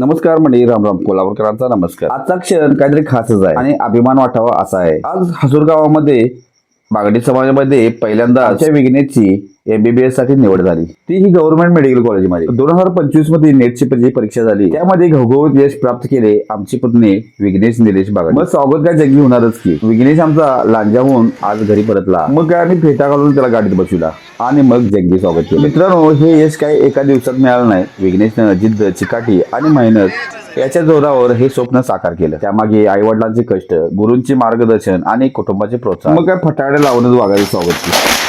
नमस्कार म्हणजे राम राम कोल्हापूरकरांचा नमस्कार. आजचा क्षण काहीतरी खासच आहे आणि अभिमान वाटावा असा आहे. आज हसूर गावामध्ये बागडी समाजामध्ये पहिल्यांदा आमच्या विघ्नेची एमबीबीएससाठी निवड झाली. ती ही गव्हर्नमेंट मेडिकल कॉलेजमध्ये. दोन हजार पंचवीसमध्ये नेटची जी परीक्षा झाली त्यामध्ये घवघवीत यश प्राप्त केले आमचे पत्नी विघ्नेश निलेश बागडी. मग स्वागत काय जगी होणारच की. विघ्नेश आमचा लांजाहून आज घरी परतला. मग काय आम्ही फेटा घालून त्याला गाडीत बसविला. आणि मग जंगी स्वागत केलं. मित्रांनो हे यश काय एका दिवसात मिळालं नाही. विघ्नेशनं जिद्द चिकाटी आणि मेहनत याच्या जोरावर हे स्वप्न साकार केलं. त्यामागे आई वडिलांचे कष्ट गुरूंचे मार्गदर्शन आणि कुटुंबाचे प्रोत्साहन. मग काय फटाडे लावूनच वागायचं स्वागत केलं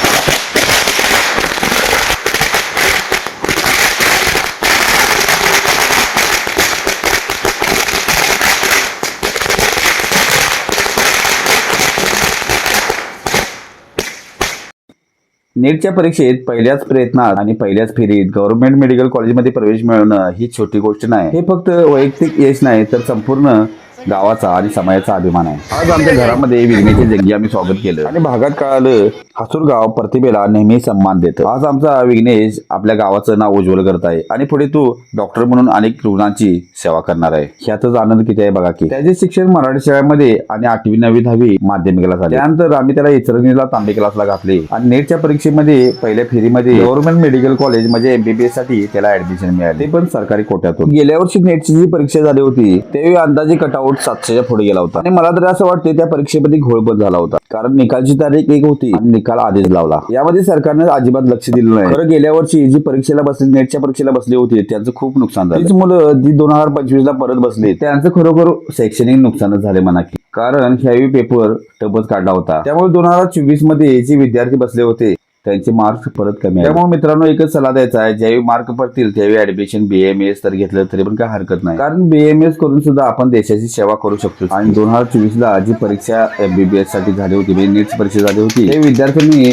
नीटच्या परीक्षेत पहिल्याच प्रयत्नात आणि पहिल्याच फेरीत गव्हर्नमेंट मेडिकल कॉलेजमध्ये प्रवेश मिळवणं ही छोटी गोष्ट नाही. हे फक्त वैयक्तिक यश नाही तर संपूर्ण गावाचा आणि समाजाचा अभिमान आहे. आज आमच्या घरामध्ये विघ्नेचे जंगी आम्ही स्वागत केलं. आणि भागात कळालं हसूर गाव प्रतिभेला नेहमी सन्मान देतं. आज आमचा विघ्नेश आपल्या गावाचं नाव उज्ज्वल करत आहे. आणि पुढे तू डॉक्टर म्हणून अनेक रुग्णांची सेवा करणार आहे. ह्यातच आनंद किती आहे बघा की. त्याचे शिक्षण मराठी शाळेमध्ये आणि आठवी नववी दहावी माध्यमिकला झाले. त्यानंतर आम्ही त्याला इचरणीला तांबे क्लासला घातले. आणि नेटच्या परीक्षेमध्ये पहिल्या फेरीमध्ये गव्हर्नमेंट मेडिकल कॉलेज म्हणजे एमबीबीएससाठी त्याला ऍडमिशन मिळाले. पण सरकारी कोट्यातून. गेल्या वर्षी नेटची जी परीक्षा झाली होती त्यावेळी अंदाजे आउट सातशेच्या पुढे गेला होता. आणि मला तरी असं वाटते त्या परीक्षेमध्ये घोळपत झाला होता. कारण निकालची तारीख एक होती. आणि निकाल आधीच लावला. यामध्ये सरकारने अजिबात लक्ष दिलं नाही. खरं गेल्या वर्षी जी परीक्षेला बसली नेटच्या परीक्षेला बसली होती त्यांचं खूप नुकसान झालं. तीच मुलं जी दोन हजार पंचवीस ला परत बसली. त्यांचं खरोखर शैक्षणिक नुकसानच झाले म्हणा की. कारण ह्यावी पेपर टपच काढला होता. त्यामुळे दोन हजार चोवीसमध्ये जे विद्यार्थी बसले होते त्यांचे मार्क्स परत कमी आहे त्यामुळे मित्रांनो एकच सल्ला द्यायचा आहे ज्यावेळी मार्क पडतील त्यावेळी ऍडमिशन बीएमएस तर घेतलं तरी पण काय हरकत नाही. कारण बीएमएस करून सुद्धा आपण देशाची सेवा करू शकतो. आणि दोन हजार चोवीस ला जी परीक्षा एमबीबीएससाठी झाली होती म्हणजे नीट परीक्षा झाली होती ते विद्यार्थ्यांनी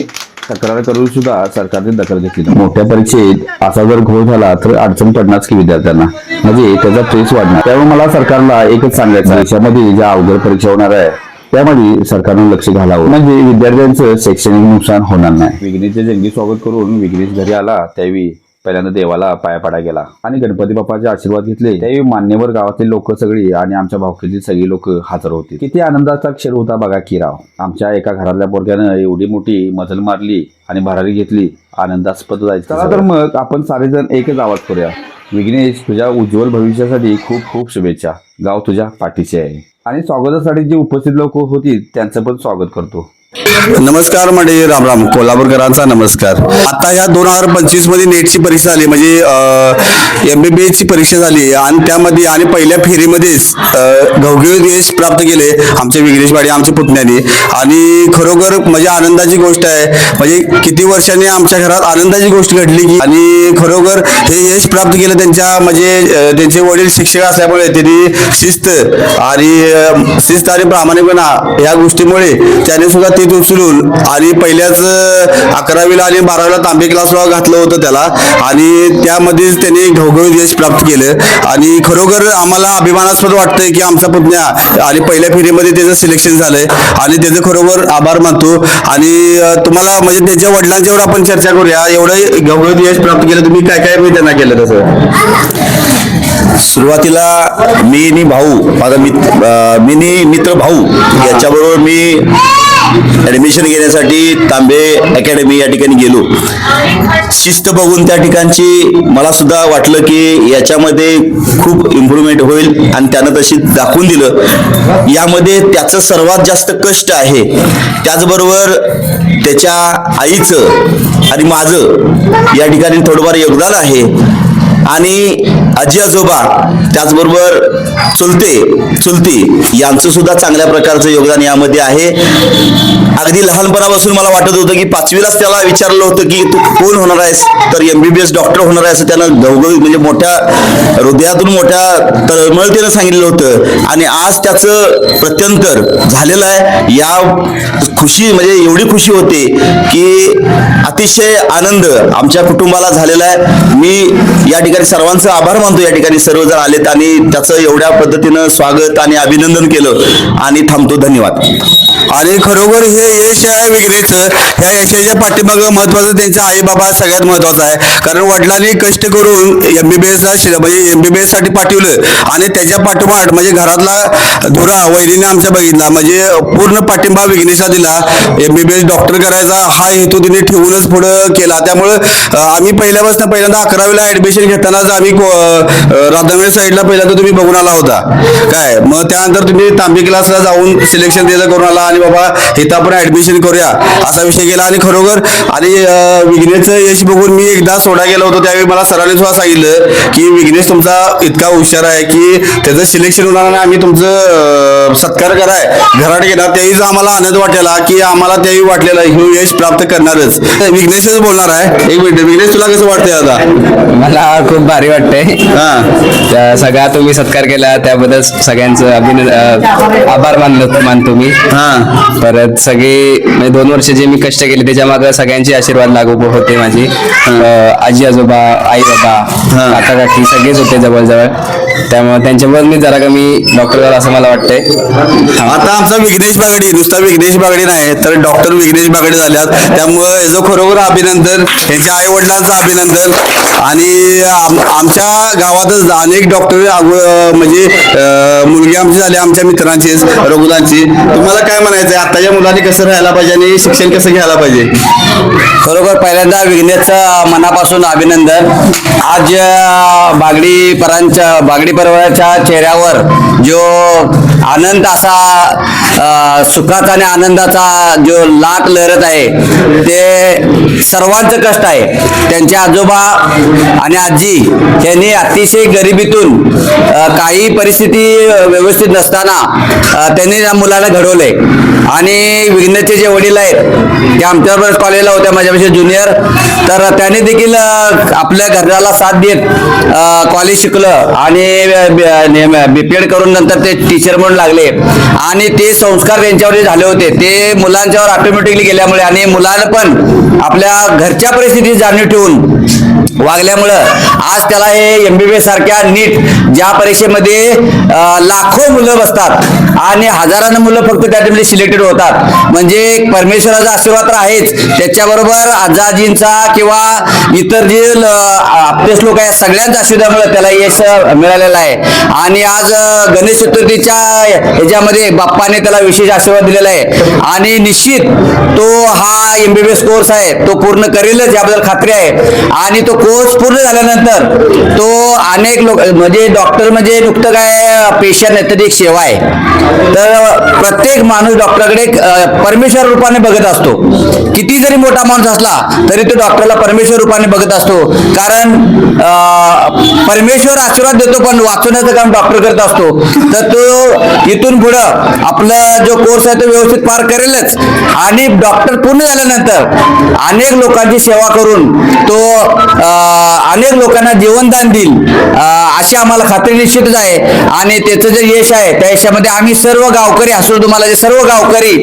तक्रार करून सुद्धा सरकारने दखल घेतली. मोठ्या परीक्षेत असा जर घोळ झाला तर अडचण पडणार की विद्यार्थ्यांना. म्हणजे त्याचा ट्रेस वाढणार. त्यामुळे मला सरकारला एकच सांगायचं देशामध्ये ज्या अवघड परीक्षा होणार आहे त्यामध्ये सरकारनं लक्ष घालावं. म्हणजे विद्यार्थ्यांचं शैक्षणिक नुकसान होणार नाही. विघ्नेशचे जंगी स्वागत करून विघ्नेश घरी आला त्यावेळी पहिल्यांदा देवाला पाया पडा गेला. आणि गणपती बाप्पाचे आशीर्वाद घेतले. त्यावेळी मान्यवर गावातील लोक सगळी आणि आमच्या भावकीतील सगळी लोक हजर होती. किती आनंदाचा क्षण होता बघा की राव. आमच्या एका घरातल्या पोरग्यानं एवढी मोठी मजल मारली आणि भरारी घेतली. आनंदास्पद जायचं. तर मग आपण सारेजण एकच आवाज करूया. विघ्नेश तुझ्या उज्ज्वल भविष्यासाठी खूप खूप शुभेच्छा. गाव तुझ्या पाठीशी आहे. आणि स्वागतासाठी जे उपस्थित लोक होती त्यांचं पण स्वागत करतो. नमस्कार म्हणजे राम राम कोल्हापूरकरांचा नमस्कार. आता या दोन हजार पंचवीसमध्ये नेटची परीक्षा झाली म्हणजे एम बी बी ची परीक्षा झाली आणि त्यामध्ये आणि पहिल्या फेरीमध्येच घवघवीत यश प्राप्त केले आमचे विघ्नेश पाडे आमच्या पुतण्याने. आणि खरोखर म्हणजे आनंदाची गोष्ट आहे म्हणजे किती वर्षांनी आमच्या घरात आनंदाची गोष्ट घडली की आणि खरोखर हे यश प्राप्त केलं त्यांच्या म्हणजे त्यांचे वडील शिक्षक असल्यामुळे त्यांनी शिस्त आणि शिस्त आणि प्रामाणिकपणा या गोष्टीमुळे त्याने सुद्धा मातीत उचलून आणि पहिल्याच अकरावीला आणि बारावीला तांबे क्लासला घातलं होतं त्याला. आणि त्यामध्येच त्याने घवघवीत यश प्राप्त केलं. आणि खरोखर आम्हाला अभिमानास्पद वाटतंय की आमचा पुतण्या आणि पहिल्या फेरीमध्ये त्याचं सिलेक्शन झालंय. आणि त्याचं खरोखर आभार मानतो. आणि तुम्हाला म्हणजे त्याच्या वडिलांच्यावर आपण चर्चा करूया. एवढं घवघवीत यश प्राप्त केलं. तुम्ही काय काय मी त्यांना केलं तसं? सुरुवातीला मी आणि भाऊ माझा मित्र मी आणि मित्र भाऊ याच्याबरोबर मी ऍडमिशन घेण्यासाठी तांबे अकॅडमी या ठिकाणी गेलो. शिस्त बघून त्या ठिकाणची मला सुद्धा वाटलं की याच्यामध्ये खूप इम्प्रूव्हमेंट होईल आणि त्यानं तशी दाखवून दिलं. यामध्ये त्याचं सर्वात जास्त कष्ट आहे. त्याचबरोबर त्याच्या आईचं आणि माझं या ठिकाणी थोडंफार योगदान आहे. आणि आजी आजोबा त्याचबरोबर चुलते चुलती यांचं सुद्धा चांगल्या प्रकारचं योगदान यामध्ये आहे. अगदी लहानपणापासून मला वाटत होतं की पाचवीलाच त्याला विचारलं होतं की तू कोण होणार आहेस? तर एमबीबीएस डॉक्टर होणार आहे असं त्यानं घवघवीत म्हणजे मोठ्या हृदयातून मोठ्या तळमळतेनं सांगितलं होतं. आणि आज त्याचं प्रत्यंतर झालेलं आहे. या खुशी म्हणजे एवढी खुशी होते की अतिशय आनंद आमच्या कुटुंबाला झालेला आहे. मी या ठिकाणी सर्वांचं आभार मानतो या ठिकाणी सर्वजण आलेत आणि त्याचं एवढ्या पद्धतीनं स्वागत आणि अभिनंदन केलं आणि थांबतो. धन्यवाद. आणि खरोखर हे यश आहे विघ्नेचं ह्या यशाच्या पाठीमागं महत्वाचं त्यांचा आई बाबा सगळ्यात महत्त्वाचा आहे. कारण वडिलांनी कष्ट करून एम बी बी एसला म्हणजे एम बी बी एससाठी पाठवलं. आणि त्याच्या पाठोपाठ म्हणजे घरातला धुरा वहिनीने आमच्या बघितला. म्हणजे पूर्ण पाठिंबा विघ्नेशला दिला. M B B S doctor करायचा हा हेतू तिने ठेवूनच पुढं केला. त्यामुळं आम्ही पहिल्यापासून पहिल्यांदा अकरावीला ऍडमिशन घेतानाच आम्ही को- साईडला पहिल्यांदा तुम्ही बघून आला होता. काय? मग त्यानंतर तुम्ही तांबी क्लासला जाऊन सिलेक्शन त्याचं करून आला आणि बाबा इथं आपण ऍडमिशन करूया. असा विषय केला आणि खरोखर आणि विघ्नेशचं यश बघून मी एकदा सोडा गेलो होतो त्यावेळी मला सरांनी सुद्धा सांगितलं की विघ्नेश तुमचा इतका हुशार आहे की त्याचं सिलेक्शन होणार आणि आम्ही तुमचं सत्कार कराय. घरात घेणार त्यावेळीच आम्हाला आनंद वाटलेला की आम्हाला त्यावेळी वाटलेला हे यश प्राप्त करणारच. विघ्नेशच बोलणार आहे. एक मिनिट विघ्नेश तुला कसं वाटतंय आता? मला खूप भारी वाटतंय. हा. सगळा तुम्ही सत्कार केला त्याबद्दल सगळ्यांचं अभिनंदन आभार मानलो मानतो मी. हा. परत सगळे म्हणजे दोन वर्ष जे मी कष्ट केले त्याच्यामागे सगळ्यांचे आशीर्वाद लागू होते माझे. आजी आजोबा आई बाबा. काका काकी सगळेच होते जवळजवळ. त्यामुळे त्यांच्यामुळे मी जरा कमी डॉक्टर झाला असं मला वाटतंय. आता आमचा विघ्नेश बागडे नुसता विघ्नेश बागडे नाही तर डॉक्टर विघ्नेश बागडे झाल्यात. त्यामुळे याचं खरोखर अभिनंदन यांच्या आई वडिलांचं अभिनंदन आणि आम- आमच्या गावातच अनेक डॉक्टर म्हणजे अं, मुलगी आमची झाली आमच्या मित्रांचीच रघुदांची. तुम्हाला काय म्हणायचं आहे आताच्या मुलांनी कसं राहायला पाहिजे आणि शिक्षण कसं घ्यायला पाहिजे? खरोखर पहिल्यांदा विघ्नेशचं मनापासून अभिनंदन. आज अ, बागडी परांच्या बागडी परिवाराच्या चेहऱ्यावर जो आनंद असा अ, सुखाचा आणि आनंदाचा जो लाट लहरत आहे ते सर्वांचं कष्ट आहे. त्यांचे आजोबा आणि आजी यांनी अतिशय गरिबीतून काही परिस्थिती व्यवस्थित नसताना त्यांनी त्या मुलाला घडवले. आणि विघ्नचे जे वडील आहेत ते आमच्याबरोबर कॉलेजला होत्या माझ्यापेक्षा ज्युनियर तर त्यांनी देखील आपल्या घराला साथ देत कॉलेज शिकलं. आणि बी पी एड करून नंतर ते टीचर म्हणून लागले. आणि ते संस्कार त्यांच्यावर झाले होते ते मुलांच्यावर ऑटोमॅटिकली गेल्यामुळे आणि मुलांना पण आपल्या घरच्या परिस्थितीत जाणीव ठेवून वागल्यामुळं आज त्याला हे एमबीबीएस सारख्या नीट ज्या परीक्षेमध्ये लाखो मुलं बसतात आणि हजारानं मुलं फक्त त्या ठिकाणी सिलेक्टेड होतात. म्हणजे परमेश्वराचा आशीर्वाद तर आहेच. त्याच्याबरोबर आजाजींचा किंवा इतर जे आपलेच लोक आहेत सगळ्यांच्या आशीर्वादामुळे त्याला यश मिळालेलं आहे. आणि आज गणेश चतुर्थीच्या ह्याच्यामध्ये बाप्पाने त्याला विशेष आशीर्वाद दिलेला आहे. आणि निश्चित तो हा एमबीबीएस कोर्स आहे तो पूर्ण करेलच याबद्दल खात्री आहे. आणि तो कोर्स पूर्ण झाल्यानंतर तो अनेक लोक म्हणजे डॉक्टर म्हणजे नुकतं काय पेशंट आहे एक सेवा आहे. तर प्रत्येक माणूस डॉक्टरकडे परमेश्वर रूपाने बघत असतो. किती जरी मोठा माणूस असला तरी तो डॉक्टरला परमेश्वर रूपाने बघत असतो. कारण परमेश्वर आशीर्वाद देतो पण वाचवण्याचं काम डॉक्टर करत असतो. तर तो इथून पुढं आपला जो कोर्स आहे तो व्यवस्थित पार करेलच. आणि डॉक्टर पूर्ण झाल्यानंतर अनेक लोकांची सेवा करून तो आ, अनेक लोकांना जीवनदान देईल. अशी आम्हाला खात्री निश्चितच आहे. आणि त्याचं जे यश आहे त्या यशामध्ये आम्ही सर्व गावकरी असो तुम्हाला जे सर्व गावकरी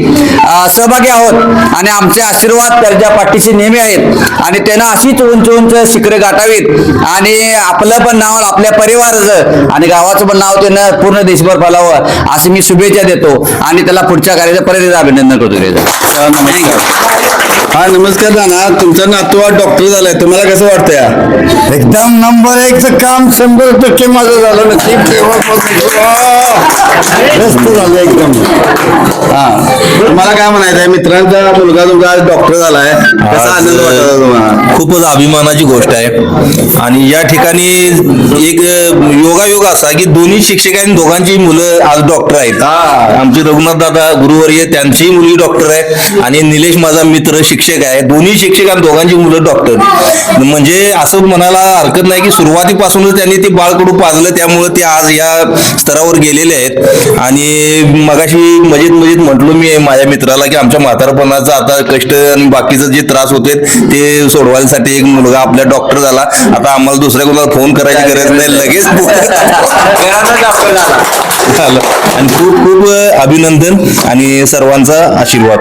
सहभागी आहोत. आणि आमचे आशीर्वाद त्याच्या पाठीशी नेहमी आहेत. आणि त्यांना अशीच उंच उंच शिखरं गाठावीत. आणि आपलं पण नाव आपल्या परिवाराचं आणि गावाचं पण नाव त्यानं पूर्ण देशभर फलावं अशी मी शुभेच्छा देतो. आणि त्याला पुढच्या कार्याचं परत अभिनंदन करतो. त्याचं नमस्कार हा नमस्कार नाना. तुमचा नातू आज डॉक्टर झालाय. तुम्हाला कसं वाटतं या एकदम नंबर एकचं काम शंभर टक्के माझं झालं तेव्हापासून. मस्त झालं एकदम. हा. तुम्हाला काय म्हणायचं आहे? मित्रांचा मुलगा तुमचा आज डॉक्टर झालाय. कसा आनंद वाटत तुम्हाला? खूपच अभिमानाची गोष्ट आहे. आणि या ठिकाणी एक योगायोग असा की दोन्ही शिक्षक आणि दोघांची मुलं आज डॉक्टर आहेत. हा. आमचे रघुनाथ दादा गुरुवर्य त्यांचीही मुलगी डॉक्टर आहे. आणि निलेश माझा मित्र शिक्षक आहे दोन्ही शिक्षक आणि दोघांची मुलं डॉक्टर म्हणजे असं म्हणायला हरकत नाही की सुरुवातीपासूनच त्यांनी ते बाळकडू पाजलं त्यामुळे ते आज या स्तरावर गेलेले आहेत. आणि मगाशी मजेत मजेत म्हटलो मी माझ्या मित्राला की आमच्या म्हातारपणाचा आता कष्ट आणि बाकीचं जे त्रास होते ते सोडवायसाठी एक मुलगा आपल्या डॉक्टर झाला. आता आम्हाला दुसऱ्या कोणाला फोन करायची गरज नाही लगेच झालं. आणि खूप खूप अभिनंदन आणि सर्वांचा आशीर्वाद.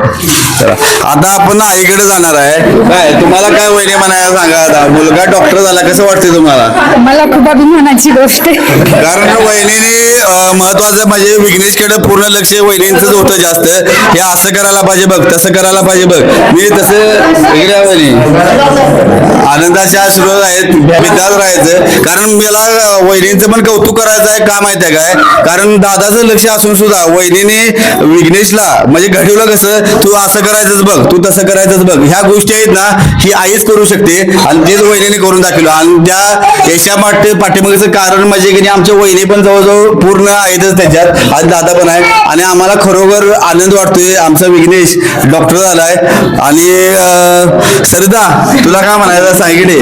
आता आपण ऐक वहिनीकडे जाणार आहे. काय तुम्हाला काय वहिनी म्हणायला सांगा आता? मुलगा डॉक्टर झाला कसं वाटते तुम्हाला? मला खूप अभिमानाची गोष्ट आहे. कारण वहिनीने अं, महत्वाचं म्हणजे विघ्नेशकडे पूर्ण लक्ष वहिनींचंच होतं जास्त. हे असं करायला पाहिजे बघ तसं करायला पाहिजे बघ. मी तसं इकडे आहे वहिनी. आनंदाच्या सुरू आहेत बिंदास राहायचं. कारण मला वहिनींचं पण कौतुक करायचं आहे का माहिती आहे काय? कारण दादाचं लक्ष असून सुद्धा वहिनीने विघ्नेशला म्हणजे घडवलं कसं? तू असं करायचंच बघ तू तसं करायचंच बघ ह्या गोष्टी आहेत ना ही आईच करू शकते आणि तेच वहिनीने करून दाखवलं. आणि त्या यशा पाठ पाठीमागचं कारण म्हणजे की आमच्या वहिनी पण जवळजवळ पूर्ण आहेतच त्याच्यात. आज दादा पण आहे. आणि आम्हाला खरोखर आनंद वाटतोय. आमचा विघ्नेश डॉक्टर झालाय. आणि अं, सरिता तुला काय म्हणायचं? सांगितले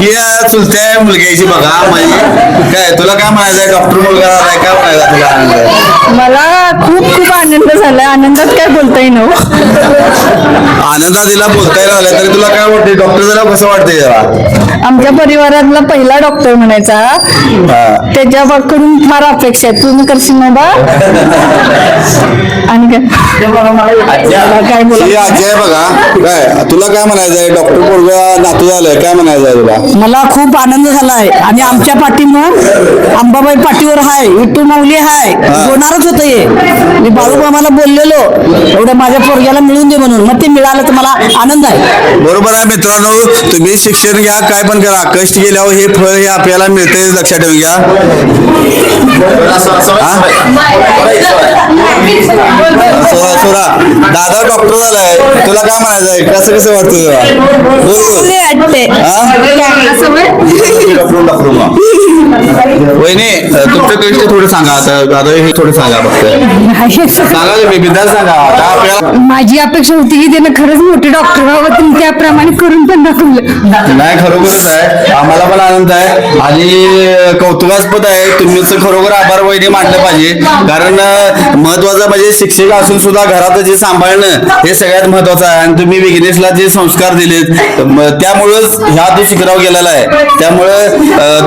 ही चुलत्या मुलग्याची बघा काय तुला काय म्हणायचं डॉक्टर मुलगा काय म्हणायचं तुला आनंद? मला खूप खूप आनंद झालाय. आनंदात काय बोलता येईन आनंदात तिला बोलता येणार तरी तुला काय वाटते डॉक्टर झाल्यावर कसं वाटतंय जरा? आमच्या परिवारातला पहिला डॉक्टर म्हणायचा. हा. त्याच्याकडून फार अपेक्षा आहे. तुम्ही करशील ना बा? आणि काय? बोला आजी आहे बघा. काय तुला काय म्हणायचं आहे? डॉक्टर पोरगा नातू झालंय काय म्हणायचं? तुला मला खूप आनंद झालाय. आणि आमच्या पाठीमग अंबाबाई पाठीवर हाय विठ्ठल माऊली हाय होणारच होतं हे. मी बाळूमामाला बोललेलो एवढं माझ्या पोरग्याला मिळून दे म्हणून. मग ते मिळालं तर मला आनंद आहे. बरोबर आहे मित्रांनो. तुम्ही शिक्षण घ्या काय पण करा. कष्ट केल्यावर हे फळ हे आपल्याला मिळते लक्षात ठेवून घ्या. सोरा सोरा दादा डॉक्टर झालाय. तुला काय म्हणायचं आहे? कसं कसं वाटतं तुला? बोल बोल. हा? वहिनी तुमचं कष्ट थोडं सांगा आता. हे थोडं सांगा फक्त. सांगा तुम्ही बिंदास सांगा. आता आपल्याला माझी अपेक्षा होती की त्यानं खरंच मोठे डॉक्टर व्हावं तुम्ही त्याप्रमाणे करून पण दाखवलं. नाही खरोखरच आहे. आम्हाला पण आनंद आहे. आणि कौतुकास्पद आहे. तुमचं खरोखर आभार वहिनी मानलं पाहिजे. कारण महत्वाचं म्हणजे शिक्षक असून सुद्धा घरात जे सांभाळणं हे सगळ्यात महत्वाचं आहे. आणि तुम्ही विघ्नेशला जे संस्कार दिलेत त्यामुळंच ह्या तो शिखराव गेलेला आहे. त्यामुळे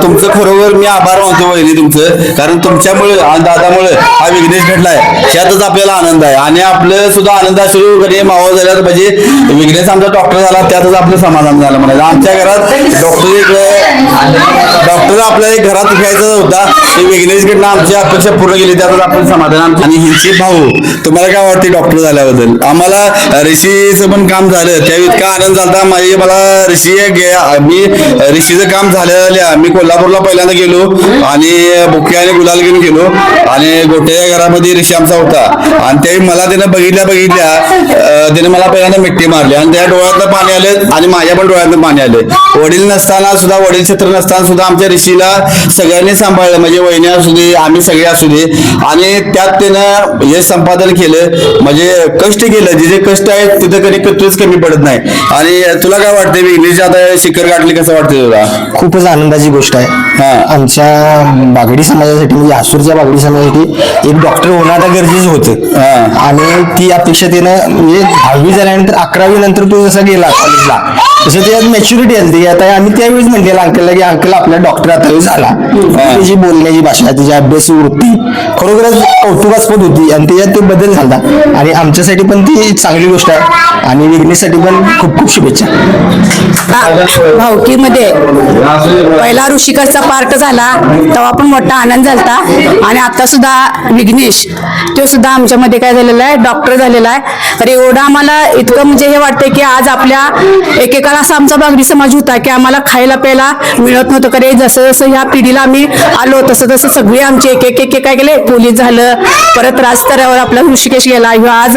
तुमचं खरोखर मी आभार मानतो वहिनी तुमचं. कारण तुमच्यामुळे आणि दादामुळे हा विघ्नेश घडलाय त्यातच आपल्याला आनंद आहे. आणि आपलं सुद्धा आनंद सुरू हो, कधी मावळ झाल्यात म्हणजे विघ्नेश आमचा डॉक्टर झाला त्यातच आपलं समाधान झालं म्हणायचं. आमच्या घरात डॉक्टर एक डॉक्टर आपल्याला एक घरात घ्यायचा होता. ते विघ्नेशकडनं आमची अपेक्षा पूर्ण केली. त्यातच आपलं समाधान आमचं. आणि हिंची भाऊ तुम्हाला काय वाटते डॉक्टर झाल्याबद्दल? आम्हाला ऋषीचं पण काम झालं. त्या इतका आनंद झाला माझी मला ऋषी गे- मी ऋषीचं काम झालेलं मी कोल्हापूरला पहिल्यांदा गेलो आणि बुके आणि गुलाल घेऊन गेलो. आणि गोट्याच्या घरामध्ये ऋषी आमचा होता. आणि त्यावेळी मला त्यानं बघितल्या बघितल्या त्याने मला पहिल्यांदा मिट्टी मारली. आणि त्या डोळ्यातलं पाणी आले आणि माझ्या पण डोळ्यातलं पाणी आले. वडील नसताना सुद्धा वडील क्षेत्र नसताना सुद्धा आमच्या ऋषीला सगळ्यांनी सांभाळलं. म्हणजे वहिनी असू दे आम्ही सगळे असू दे. आणि त्यात त्यानं हे संपादन केलं. म्हणजे कष्ट केलं. जे जे कष्ट आहेत तिथं कधी कधीच कमी पडत नाही. आणि तुला काय वाटतंय इंग्लिश आता शिखर गाठली कसं वाटतंय तुला? खूपच आनंदाची गोष्ट आहे. हा. आमच्या बागडी समाजासाठी म्हणजे आसूरच्या बागडी समाजासाठी एक डॉक्टर होणं आता गरजेचं होतं. हा. आणि ती अपेक्षा त्यानं म्हणजे दहावी झाल्यानंतर अकरावी नंतर तो जसा गेला कॉलेजला तसं त्यात मॅच्युरिटी आली. ती आता आम्ही त्यावेळेस म्हणलेलं अंकलला की अंकल आपला डॉक्टर आता झाला त्याची बोलण्याची भाषा त्याची अभ्यासी वृत्ती खरोखरच कौतुकास्पद होती. आणि त्याच्यात ते बदल झाला. आणि आमच्यासाठी पण ती चांगली गोष्ट आहे. आणि विघ्नेसाठी पण खूप खूप शुभेच्छा. भावकीमध्ये. पहिला ऋषिकरचा पार्ट झाला तेव्हा पण मोठा आनंद झाला आणि आता सुद्धा विघ्नेश तो सुद्धा आमच्यामध्ये काय झालेला आहे डॉक्टर झालेला आहे. तर एवढं आम्हाला इतकं म्हणजे हे वाटतंय की आज आपल्या एकेकाला असा आमचा बागडी समाज होता की आम्हाला खायला प्यायला मिळत नव्हतं. करे जसं जसं ह्या पिढीला आम्ही आलो तसं तसं सगळे आमचे एक एक एक काय गेले पोलीस झालं परत राजस्तरावर आपला ऋषिकेश गेला. ह्यो आज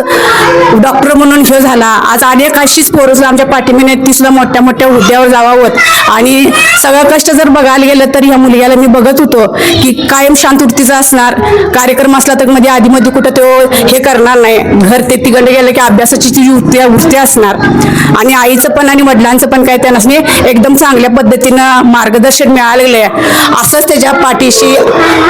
डॉक्टर म्हणून ह्यो झाला. आज अनेक अशीच पोरं आमच्या पाठीमीने ती सुद्धा मोठ्या मोठ्या हुद्द्यावर जावावत आणि सगळं कष्ट जर बघायला गेलं तर ह्या मुलग्याला मी बघत होतो की कायम शांत वृत्तीचा असणार. कार्यक्रम असला तर मध्ये आधी मध्ये कुठं तो हे करणार नाही. घर ते तिकडे गेलं की अभ्यासाची जी वृत्ती वृत्ती असणार. आणि आईचं पण आणि वडिलांचं पण काय त्यांना एकदम चांगल्या पद्धतीनं मार्गदर्शन मिळालेलं आहे. असंच त्याच्या पाठीशी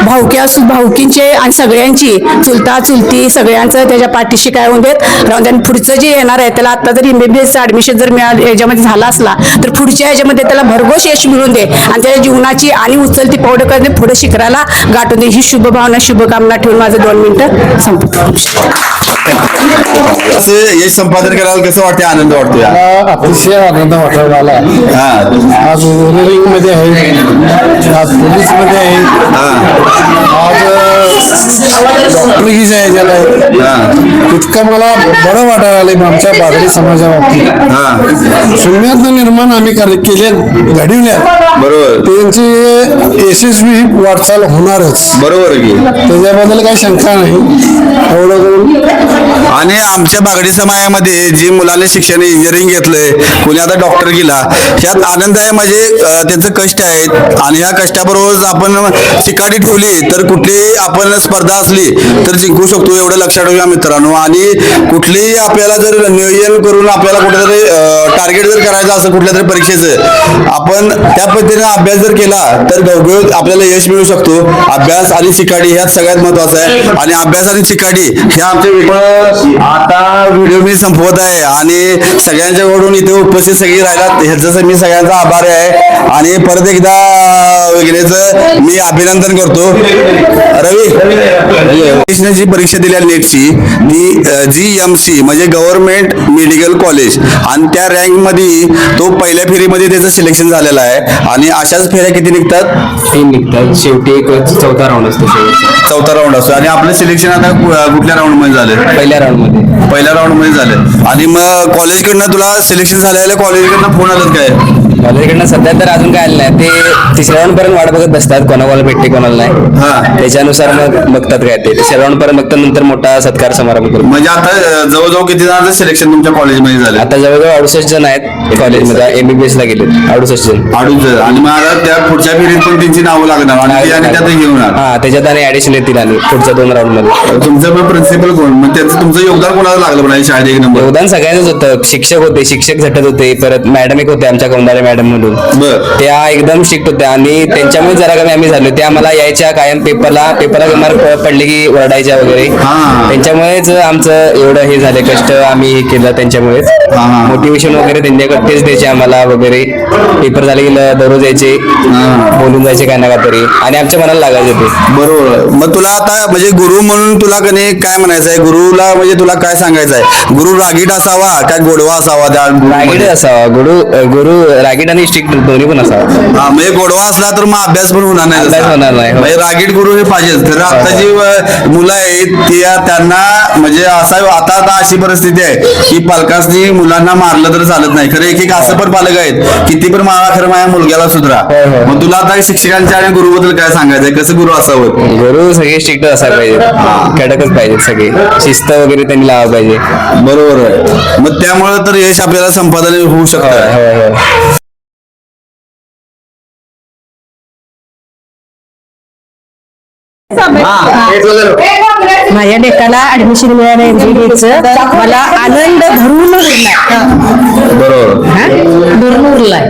भाऊक्या असू भाऊकींचे आणि सगळ्यांची चुलता चुलती सगळ्यांचं त्याच्या पाठीशी काय होऊन देत. राहून पुढचं जे येणार आहे त्याला आता जर एमबीबीएसचं ऍडमिशन जर मिळालं याच्यामध्ये झाला असला तर पुढच्या ह्याच्यामध्ये त्याला भरघोस यश मिळून दे. आणि त्याच्या जीवनाची आणि उचलती पावडं करणे पुढे शिखराला गाठून दे. ही शुभभावना शुभकामना ठेवून माझं दोन मिनिटं संपतो असं यश संपादन करायला कसं वाटते आनंद वाटतो या मला अतिशय आनंद वाटायला आला हा. आज इंजिनिअरिंगमध्ये आहे. आज पोलीसमध्ये आहे आज डॉक्टरकीच्या ह्याच्यात आहे. हा. इतकं मला बरं वाटायला आलंय आमच्या बागडी समाजाबाबतीत हा. शून्यातनं निर्माण आम्ही कर- केले घडविल्यात. बरोबर. त्यांची यशस्वी वाटचाल होणारच. बरोबर आहे की. त्याच्याबद्दल काही शंका नाही. एवढं करून आणि आमच्या बागडी समाजामध्ये जी मुलांनी शिक्षण इंजिनिअरिंग घेतलंय कोणी आता डॉक्टर गेला ह्यात आनंद आहे म्हणजे त्यांचं कष्ट आहेत. आणि ह्या कष्टाबरोबर आपण चिकाटी ठेवली तर कुठलीही आपण स्पर्धा असली तर जिंकू शकतो एवढं लक्षात ठेवूया मित्रांनो. आणि कुठलीही आपल्याला जर नियोजन करून आपल्याला कुठेतरी टार्गेट जर करायचं असं कुठल्या तरी परीक्षेचं आपण त्या पद्धतीने अभ्यास जर केला तर घवघवीत आपल्याला यश मिळू शकतो. अभ्यास आणि चिकाटी ह्यात सगळ्यात महत्वाचं आहे. आणि अभ्यास आणि चिकाटी ह्या आमच्या आता व्हिडिओ मी संपवत आहे आणि सगळ्यांच्याकडून इथे उपस्थित सगळी राहिलात. ह्याचं मी सगळ्यांचा आभारी आहे. आणि परत एकदा वगैरेच मी अभिनंदन करतो. रवी जी परीक्षा दिली आहे नेटची ती जी एम सी म्हणजे गव्हर्नमेंट मेडिकल कॉलेज आणि त्या रँकमध्ये तो पहिल्या फेरीमध्ये त्याचं सिलेक्शन झालेलं आहे. आणि अशाच फेऱ्या किती निघतात? निघतात. शेवटी एक चौथा राऊंड असतो चौथा राऊंड असतो. आणि आपलं सिलेक्शन आता कुठल्या राऊंडमध्ये झालं? पहिल्या राऊंडमध्ये? पहिल्या राऊंडमध्ये झालं. आणि मग कॉलेजकडनं तुला सिलेक्शन झालेलं कॉलेजकडनं फोन आलं काय? कॉलेजकडनं सध्या तर अजून काय आलं नाही. ते तिसऱ्या राऊंड पर्यंत वाट बघत बसतात. कोणाकोणाला भेटते कोणाला नाही. हा. त्याच्यानुसार मग बघतात काय ते. तिसऱ्या राऊंड पर्यंत बघतात नंतर मोठा सत्कार समारंभ करतो म्हणजे आता जवळजवळ किती जणांचं सिलेक्शन तुमच्या कॉलेजमध्ये झालं? आता जवळजवळ अडुसष्ट जण आहेत कॉलेजमध्ये एमबीबीएस ला गेले अडुसष्ट जण. अडूच आणि मग आता त्या पुढच्या फेरीत पण त्यांची नावं लागणार. आणि त्यात घेऊन. हा त्याच्यात आणि ऍडिशन येतील आणि पुढच्या दोन राऊंडमध्ये. तुमचं पण प्रिन्सिपल कोण? मग त्याचं तुमचं योगदान कोणाला लागलं पण शाळेत एक नंबर. योगदान सगळ्यांच होतं. शिक्षक होते शिक्षक झटत होते. परत मॅडम एक होते आमच्या कौंदारे मॅडम म्हणून. बर. त्या एकदम स्ट्रिक्ट होत्या आणि त्यांच्यामुळे जरा कमी आम्ही झालो. त्या आम्हाला यायच्या कायम पेपरला पेपरला मार्क पडले की ओरडायच्या वगैरे. हा. त्यांच्यामुळेच आमचं एवढं हे झालं कष्ट आम्ही हे केलं त्यांच्यामुळेच. हा. मोटिवेशन वगैरे त्यांच्याकडे तेच द्यायचे आम्हाला वगैरे. पेपर झाले की ल- दररोज यायचे. बोलून जायचे काय ना काय तरी आणि आमच्या मनाला लागायचे ते. बरोबर. मग तुला आता म्हणजे गुरु म्हणून तुला कधी काय म्हणायचं आहे? गुरुला म्हणजे तुला काय सांगायचं आहे? गुरु रागीट असावा काय गोडवा असावा त्या रागीट असावा. गुरु गुरु रागीट आणि स्ट्रिक्ट दोन्ही पण असावा हा म्हणजे गोडवा असला तर मग अभ्यास पण होणार नाही अभ्यास तसा. होणार नाही, हो. म्हणजे रागीट गुरु हे पाहिजे तर आता जी अ, मुलं आहेत ती त्यांना म्हणजे असा आता आता अशी परिस्थिती आहे की पालकांनी मुलांना मारलं तर चालत नाही. खरं एक एक असं पण पालक आहेत किती पण मारा खरं माझ्या मुलग्याला सुधरा. होय, होय. मग तुला आता शिक्षकांच्या आणि गुरुबद्दल काय सांगायचंय? कसं गुरु असावं? गुरु सगळे स्ट्रिक्ट असायला पाहिजे. कडकच पाहिजे सगळे. शिस्त वगैरे त्यांनी लावा पाहिजे. बरोबर आहे. मग त्यामुळे तर यश आपल्याला संपादन होऊ शकतं. होय होय माझ्या लेकाला ऍडमिशन मिळालं मला आनंद भरून उरलाय.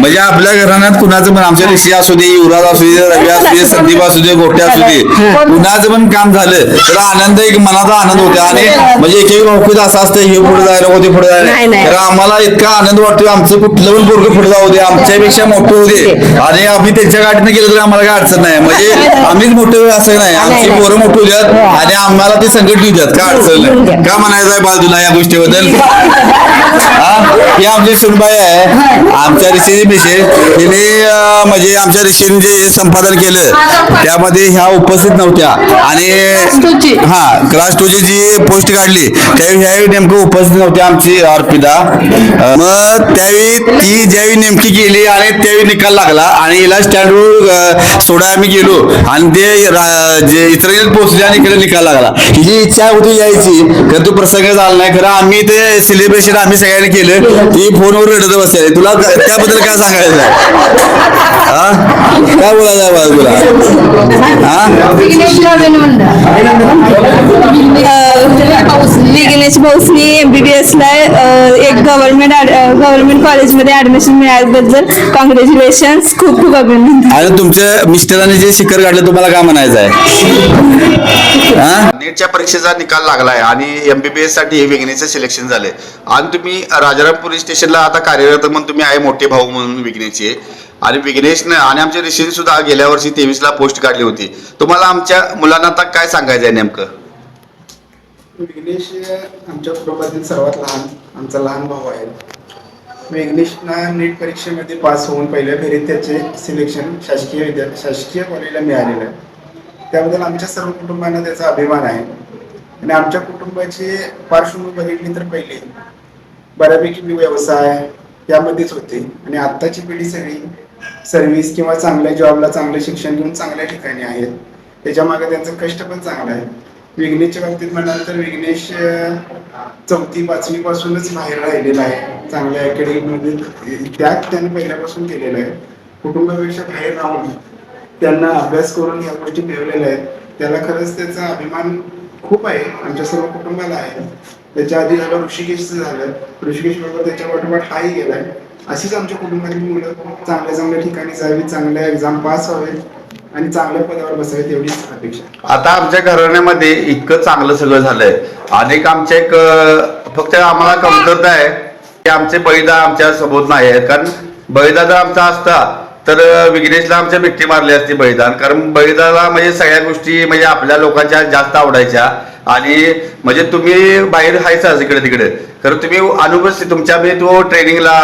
म्हणजे आपल्या घराण्यात कुणाचं पण आमच्या ऋषी असू दे युवराज असू दे रवी असू दे संदीप असू दे गोट्या असू दे कुणाचं पण काम झालं तर आनंद एक मनाचा आनंद होता आणि म्हणजे एक एक नोकरीत असं असतं हे पुढे जायला होते पुढे जायला. तर आम्हाला इतका आनंद वाटतो आमचं कुठलं पण पोरग पुढे जाऊ दे आमच्यापेक्षा मोठं होऊ दे. आणि आम्ही त्यांच्या गाडीनं गेलो तर आम्हाला काय अडचण नाही. म्हणजे आम्हीच मोठे असं नाही. आमची. पोरं मोठी होत्यात आणि आम्हाला ते संकट घेऊ द्यात काय अडचण नाही. का म्हणायचं आहे बाल तुला या गोष्टीबद्दल? हा? ही आमची सुनबाई आहे. आमच्या ऋषीची मिशे तिने अं, म्हणजे आमच्या ऋषीने जे संपादन केलं त्यामध्ये ह्या उपस्थित नव्हत्या. आणि हा क्लास टू ची जी पोस्ट काढली त्यावेळी ह्यावेळी नेमकं उपस्थित नव्हती आमची अर्पिता. अं, मग त्यावेळी ती ज्यावेळी नेमकी गेली आणि त्यावेळी निकाल लागला आणि हिला स्टँडवर सोडा आम्ही गेलो. आणि ते रा- जे इतर पोहोचले आणि इकडे निकाल लागला. हिची इच्छा होती यायची खरं तो प्रसंग झाला नाही. खरं आम्ही ते सेलिब्रेशन आम्ही सगळ्यांनी केलं. ती फोनवर रडत बसते तुला त्याबद्दल काय सांगायचं आहे? हा? काय बोलायचं बाळा तुला? हा? विघ्नेश भाऊसनी एमबीबीएस ला एक गव्हर्नमेंट गव्हर्नमेंट कॉलेजमध्ये ऍडमिशन मिळाल्याबद्दल कॉंग्रॅच्युलेशन खूप खूप अभिनंदन. आणि तुमच्या मिस्टरांनी जे शिखर काढलं तुम्हाला काय म्हणायचं? आहे हा? नेटच्या परीक्षेचा निकाल लागलाय आणि एमबीबीएससाठी विघ्नेचं सिलेक्शन झालंय. आणि तुम्ही राजाराम पोलीस स्टेशनला आता कार्यरत म्हणून तुम्ही आहे मोठे भाऊ म्हणून विघ्नेचे आणि विघ्नेशनं आणि आमच्या ऋषीने सुद्धा गेल्या वर्षी तेवीस ला पोस्ट काढली होती. तुम्हाला आमच्या मुलांना आता काय सांगायचं आहे नेमकं? विघ्नेश आमच्या कुटुंबातील सर्वात लहान आमचा लहान भाऊ आहे. विघ्नेशना नीट परीक्षेमध्ये पास होऊन पहिल्या फेरीत त्याचे सिलेक्शन शासकीय विद्या शासकीय कॉलेजला मिळालेलं आहे. त्याबद्दल आमच्या सर्व कुटुंबांना त्याचा अभिमान आहे. आणि आमच्या कुटुंबाची पार्श्वभूमी बघितली तर पहिली बऱ्यापैकी मी व्यवसाय यामध्येच होते. आणि आत्ताची पिढी सगळी सर्व्हिस किंवा चांगल्या जॉबला चांगलं शिक्षण घेऊन चांगल्या ठिकाणी आहेत. त्याच्यामागे त्यांचं कष्ट पण चांगलं आहे. विघ्नेशच्या बाबतीत म्हणाल तर विघ्नेश चौथी पाचवी पासूनच बाहेर राहिलेला आहे. चांगल्या अकॅडमीमध्ये त्याग त्याने पहिल्यापासून केलेलं आहे. कुटुंबापेक्षा बाहेर राहून त्यांना अभ्यास करून या गोष्टी मिळवलेल्या आहेत. त्याला खरंच त्याचा अभिमान खूप आहे. आमच्या सर्व कुटुंबाला आहे. त्याच्या आधी झालं ऋषिकेशचं झालं. ऋषिकेश बरोबर त्याच्या वाटोवाट हाही गेलाय. अशीच आमच्या कुटुंबातील मुलं चांगल्या चांगल्या ठिकाणी जावीत चांगल्या एक्झाम पास व्हावेत आणि चांगल्या पदावर बसावेत एवढीच अपेक्षा आता आमच्या घराण्यामध्ये इतकं चांगलं सगळं झालंय. अनेक आमचे एक फक्त आम्हाला कमतरता आहे की आमचे बळीदा आमच्यासोबत नाही आहेत. कारण बळीदा जर आमचा असता. तर विघ्नेशला आमच्या भिट्टी मारली असती बळीदान कारण बळीदाला म्हणजे सगळ्या गोष्टी म्हणजे आपल्या लोकांच्या जास्त आवडायच्या. आणि म्हणजे तुम्ही बाहेर हायचाच इकडे तिकडे. तर तुम्ही अनुपस्थित तुमच्या मी तू ट्रेनिंगला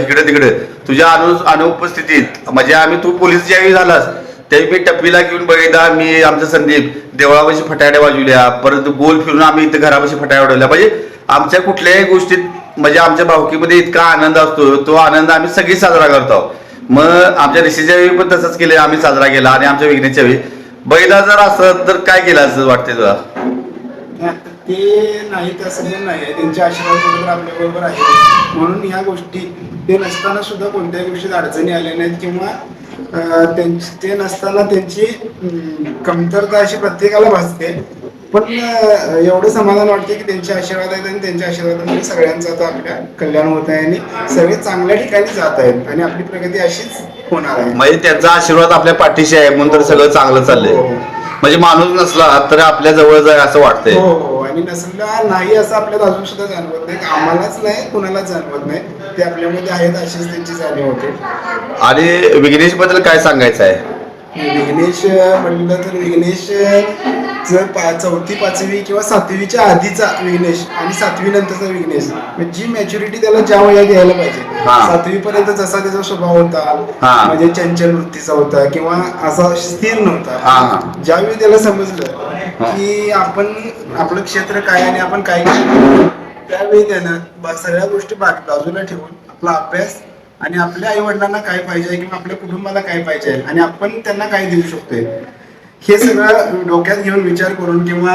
इकडे तिकडे. तुझ्या अनु अनुपस्थितीत म्हणजे आम्ही तू पोलीस ज्यावेळी झालास त्यावेळी मी टप्पीला घेऊन बघितला मी आमचा संदीप देवळापाशी फटाड्या वाजवल्या परत गोल फिरून आम्ही इथं घरापाशी फटाड्या वाढवल्या म्हणजे आमच्या कुठल्याही गोष्टीत म्हणजे आमच्या भावकीमध्ये इतका आनंद असतो तो आनंद आम्ही सगळी साजरा करतो. मग आमच्या ऋषीच्या वेळी पण तसंच केलं आम्ही साजरा केला आणि आमच्या विघ्नेच्या वेळी. बैला जर असं तर काय केलं असं वाटतंय तुला? आता ते नाही तसं नाही आहे. त्यांचे आशीर्वाद कुठेतरी आपल्या बरोबर आहे. म्हणून ह्या गोष्टी ते नसताना सुद्धा कोणत्याही गोष्टीत अडचणी आल्या नाहीत किंवा ते नसताना त्यांची कमतरता अशी प्रत्येकाला भासते. पण एवढं समाधान वाटते की त्यांचे आशीर्वाद आहेत आणि त्यांच्या आशीर्वादामुळे सगळ्यांचं आता आपल्या कल्याण होत आहे आणि सगळे चांगल्या ठिकाणी जात आहेत आणि आपली प्रगती अशीच होणार आहे. म्हणजे त्यांचा आशीर्वाद आपल्या पाठीशी आहे म्हणून तर सगळं चांगलं चाललंय. हो. म्हणजे माणूस नसला तर आपल्या जवळ जाय असं वाटतंय. हो हो आणि नसला नाही असं आपल्याला अजून सुद्धा जाणवत नाही. आम्हालाच नाही कुणालाच जाणवत नाही. ते आपल्यामध्ये आहेत अशीच त्यांची जाणीव होते. आणि विघ्नेशबद्दल काय सांगायचं आहे? विघ्नेश म्हणलं तर विघ्नेश जर पा चौथी पाचवी किंवा सातवीच्या आधीचा विघ्नेश आणि सातवी नंतरचा विघ्नेश म्हणजे जी मॅच्युरिटी त्याला ज्या वयात यायला पाहिजे. सातवी पर्यंत जसा त्याचा स्वभाव होता हा. म्हणजे चंचल वृत्तीचा होता किंवा असा स्थिर नव्हता. ज्यावेळी त्याला समजलं की आपण आपलं क्षेत्र काय आणि आपण काय त्यावेळी त्यानं सगळ्या गोष्टी बाजूला ठेवून आपला अभ्यास आणि आपल्या आई वडिलांना काय पाहिजे किंवा आपल्या कुटुंबाला काय पाहिजे आणि आपण त्यांना काय देऊ शकतोय? हे सगळं डोक्यात घेऊन विचार करून किंवा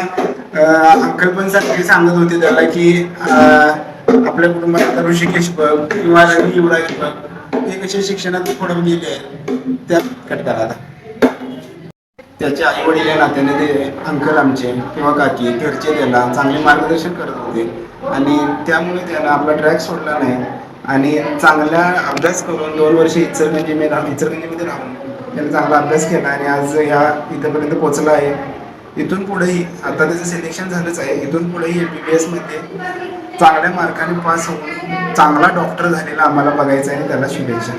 अंकल पण सारखी सांगत होते त्याला की आपल्या कुटुंबात तरुण ऋषिकेश बघ किंवा रवी युवराज बघ हे कसे शिक्षणात पुढे गेले आहेत त्या कटकाला आता. त्याचे आई वडील या नात्याने ते अंकल आमचे किंवा काकी घरचे त्याला चांगले मार्गदर्शन करत होते. आणि त्यामुळे त्यानं आपला ट्रॅक सोडला नाही. आणि चांगला अभ्यास करून दोन वर्ष इचरगंजी मी राहून इचरगंजीमध्ये राहून त्याने चांगला अभ्यास केला आणि आज ह्या इथंपर्यंत पोचला आहे. इथून पुढेही आता त्याचं सिलेक्शन झालंच आहे. इथून पुढेही एम बी बी एसमध्ये चांगल्या मार्काने पास होऊन चांगला डॉक्टर झालेला आम्हाला बघायचा आहे त्याला शुभेच्छा.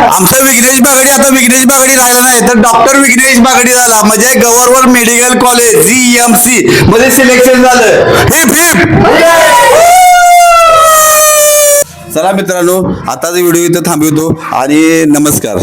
आमचा विघ्नेश बागडी आता विघ्नेश बागडी राहिला नाही तर डॉक्टर विघ्नेश बागडी झाला. म्हणजे governor medical college G M C मध्ये सिलेक्शन झालं. हिप हिप चला मित्रांनो आताचा व्हिडिओ इथं थांबवतो आणि नमस्कार.